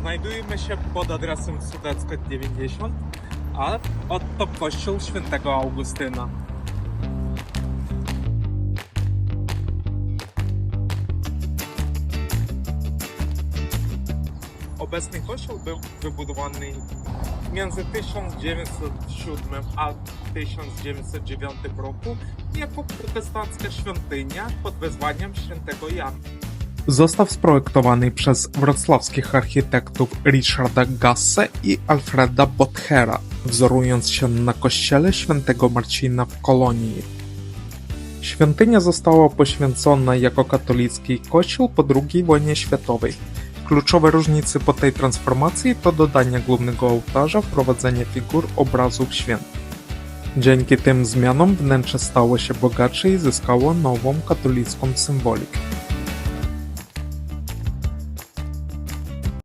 Znajdujemy się pod adresem Sudecka 90, a oto kościół świętego Augustyna. Obecny kościół był wybudowany między 1907 a 1909 roku jako protestancka świątynia pod wezwaniem świętego Jana. Został sprojektowany przez wrocławskich architektów Richarda Gasse i Alfreda Bothera, wzorując się na kościele świętego Marcina w Kolonii. Świątynia została poświęcona jako katolicki kościół po II wojnie światowej. Kluczowe różnice po tej transformacji to dodanie głównego ołtarza, wprowadzenie figur obrazów świętych. Dzięki tym zmianom wnętrze stało się bogatsze i zyskało nową katolicką symbolikę.